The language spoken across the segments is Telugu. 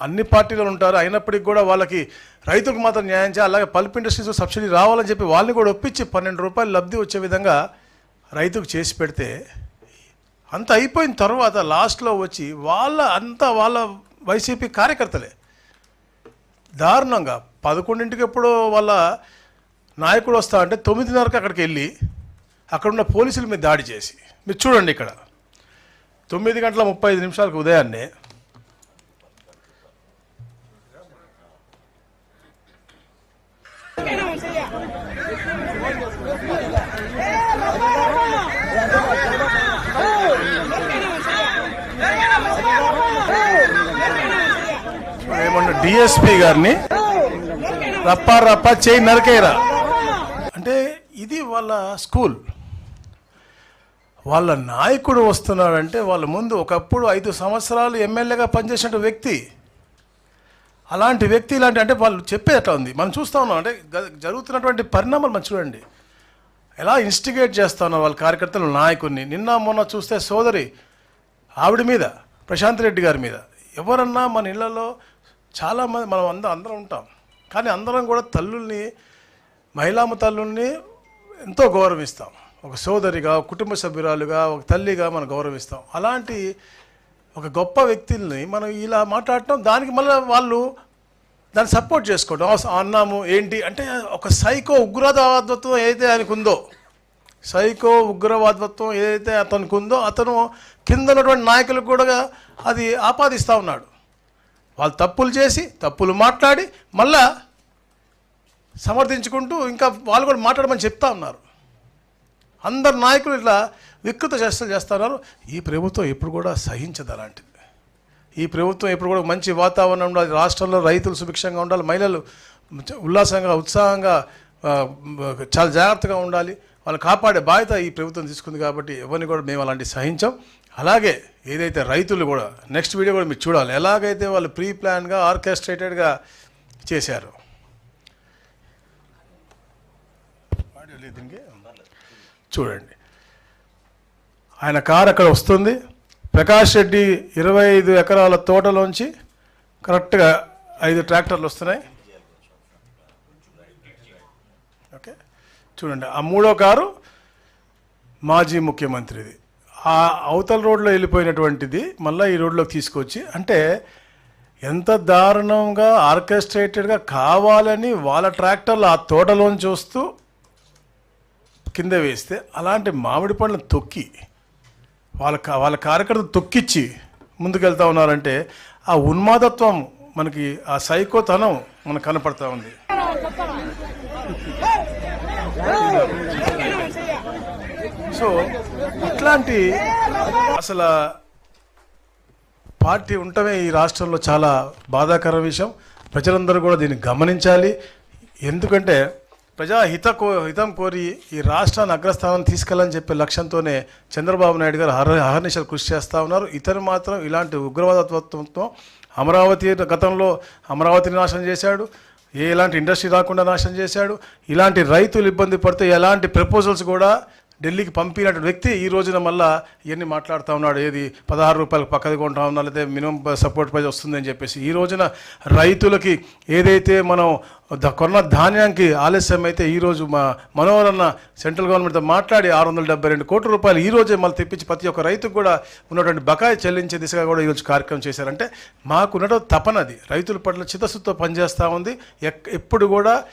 అన్ని పార్టీలు ఉంటారు. అయినప్పటికీ కూడా వాళ్ళకి రైతులకు మాత్రం న్యాయం చేయాలి. అలాగే పల్ప్ ఇండస్ట్రీస్ సబ్సిడీ రావాలని చెప్పి వాళ్ళని కూడా ఒప్పించి పన్నెండు రూపాయలు లబ్ధి వచ్చే విధంగా రైతుకు చేసి పెడితే అంత అయిపోయిన తర్వాత లాస్ట్లో వచ్చి వాళ్ళ అంతా వాళ్ళ వైసీపీ కార్యకర్తలే. దారుణంగా పదకొండింటికి ఎప్పుడో వాళ్ళ నాయకుడు వస్తా అంటే తొమ్మిదిన్నరకు అక్కడికి వెళ్ళి అక్కడ ఉన్న పోలీసుల మీద దాడి చేసి. మీరు చూడండి ఇక్కడ. తొమ్మిది గంటల ముప్పై ఐదు నిమిషాలకు ఉదయాన్నే ఏమన్నా డిఎస్పి గారిని? రప్పా రప్పా చేయి నరకేరా అంటే ఇది వాళ్ళ స్కూల్. వాళ్ళ నాయకుడు వస్తున్నాడంటే వాళ్ళ ముందు ఒకప్పుడు ఐదు సంవత్సరాలు ఎమ్మెల్యేగా పనిచేసిన వ్యక్తి. అలాంటి వ్యక్తి ఇలాంటి అంటే వాళ్ళు చెప్పేది ఎట్లా ఉంది. మనం చూస్తూ ఉన్నాం. అంటే జరుగుతున్నటువంటి పరిణామాలు మనం చూడండి. ఎలా ఇన్స్టిగేట్ చేస్తా ఉన్నారు వాళ్ళ కార్యకర్తలు నాయకుడిని. నిన్న మొన్న చూస్తే సోదరి ఆవిడ మీద ప్రశాంత్ రెడ్డి గారి మీద. ఎవరన్నా మన ఇళ్ళలో చాలామంది మనం అందరం అందరం ఉంటాం. కానీ అందరం కూడా తల్లుల్ని మహిళామ తల్లుల్ని ఎంతో గౌరవిస్తాం. ఒక సోదరిగా కుటుంబ సభ్యురాలుగా ఒక తల్లిగా మనం గౌరవిస్తాం. అలాంటి ఒక గొప్ప వ్యక్తుల్ని మనం ఇలా మాట్లాడటం దానికి మళ్ళీ వాళ్ళు దాన్ని సపోర్ట్ చేసుకోవడం అన్నాము ఏంటి అంటే ఒక సైకో ఉగ్రవాదత్వం ఏదైతే ఆయనకు ఉందో సైకో ఉగ్రవాదత్వం ఏదైతే అతనికి ఉందో అతను కింద ఉన్నటువంటి నాయకులకు కూడా అది ఆపాదిస్తూ ఉన్నాడు. వాళ్ళు తప్పులు చేసి తప్పులు మాట్లాడి మళ్ళా సమర్థించుకుంటూ ఇంకా వాళ్ళు కూడా మాట్లాడమని చెప్తా ఉన్నారు. అందరు నాయకులు ఇట్లా వికృత చేష్టలు చేస్తున్నారు ఈ ప్రభుత్వం ఎప్పుడు కూడా సహించదు అలాంటిది. ఈ ప్రభుత్వం ఎప్పుడు కూడా మంచి వాతావరణం ఉండాలి రాష్ట్రంలో రైతులు సుభిక్షంగా ఉండాలి మహిళలు ఉల్లాసంగా ఉత్సాహంగా చాలా జాగ్రత్తగా ఉండాలి. వాళ్ళు కాపాడే బాధ్యత ఈ ప్రభుత్వం తీసుకుంది కాబట్టి ఎవరిని కూడా మేము అలాంటి సహించాం. అలాగే ఏదైతే రైతులు కూడా నెక్స్ట్ వీడియో కూడా మీరు చూడాలి. ఎలాగైతే వాళ్ళు ప్రీ ప్లాన్గా ఆర్కెస్ట్రేటెడ్గా చేశారు. చూడండి. ఆయన కారు అక్కడ వస్తుంది. ప్రకాష్ రెడ్డి ఇరవై ఐదు ఎకరాల తోటలోంచి కరెక్ట్గా ఐదు ట్రాక్టర్లు వస్తున్నాయి. ఓకే. చూడండి ఆ మూడో కారు మాజీ ముఖ్యమంత్రిది. ఆ అవతల రోడ్లో వెళ్ళిపోయినటువంటిది మళ్ళీ ఈ రోడ్లోకి తీసుకొచ్చి అంటే ఎంత దారుణంగా ఆర్కెస్ట్రేటెడ్గా కావాలని వాళ్ళ ట్రాక్టర్లు ఆ తోటలోంచి చూస్తూ కింద వేస్తే అలాంటి మామిడి పండ్లను తొక్కి వాళ్ళ వాళ్ళ కార్యకర్త తొక్కిచ్చి ముందుకెళ్తా ఉన్నారంటే ఆ ఉన్మాదత్వం మనకి ఆ సైకోతనం మనకు కనపడతా ఉంది. సో ఇట్లాంటి అసలు పార్టీ ఉండటమే ఈ రాష్ట్రంలో చాలా బాధాకర విషయం. ప్రజలందరూ కూడా దీన్ని గమనించాలి. ఎందుకంటే ప్రజా హిత కో హితం కోరి ఈ రాష్ట్రాన్ని అగ్రస్థానం తీసుకెళ్ళని చెప్పే లక్ష్యంతోనే చంద్రబాబు నాయుడు గారు హర అహర్నిశలు కృషి చేస్తూ ఉన్నారు. ఇతను మాత్రం ఇలాంటి ఉగ్రవాదత్వంతో అమరావతి గతంలో అమరావతిని నాశనం చేశాడు. ఏ ఎలాంటి ఇండస్ట్రీ రాకుండా నాశనం చేశాడు. ఇలాంటి రైతులు ఇబ్బంది పడితే ఎలాంటి ప్రపోజల్స్ కూడా ఢిల్లీకి పంపినటువంటి వ్యక్తి ఈ రోజున మళ్ళా ఇవన్నీ మాట్లాడుతూ ఉన్నాడు. ఏది పదహారు రూపాయలకు పక్కది కొంటా ఉన్నా లేదా మినిమం సపోర్ట్ ప్రైజ్ వస్తుందని చెప్పేసి. ఈ రోజున రైతులకి ఏదైతే మనం కొన్న ధాన్యానికి ఆలస్యం అయితే ఈరోజు రోజు మా మనోహరన్న సెంట్రల్ గవర్నమెంట్తో మాట్లాడి ఆరు వందల డెబ్బై రెండు కోట్ల రూపాయలు ఈ రోజే మళ్ళీ తెప్పించి ప్రతి ఒక్క రైతుకు కూడా ఉన్నటువంటి బకాయి చెల్లించే దిశగా కూడా ఈరోజు కార్యక్రమం చేశారంటే మాకున్న తపనది రైతుల పట్ల చిత్తశుద్ధితో పనిచేస్తూ ఉంది. ఎక్- ఎప్పుడు కూడా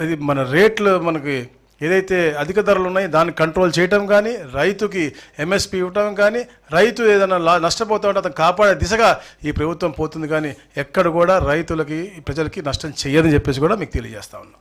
ఇది మన రేట్లు మనకి ఏదైతే అధిక ధరలు ఉన్నాయో దాన్ని కంట్రోల్ చేయటం కానీ రైతుకి ఎంఎస్పి ఇవ్వటం కానీ రైతు ఏదైనా లా నష్టపోతా ఉంటే అతను కాపాడే దిశగా ఈ ప్రభుత్వం పోతుంది కానీ ఎక్కడ కూడా రైతులకి ప్రజలకి నష్టం చేయదని చెప్పేసి కూడా మీకు తెలియజేస్తా ఉన్నాం.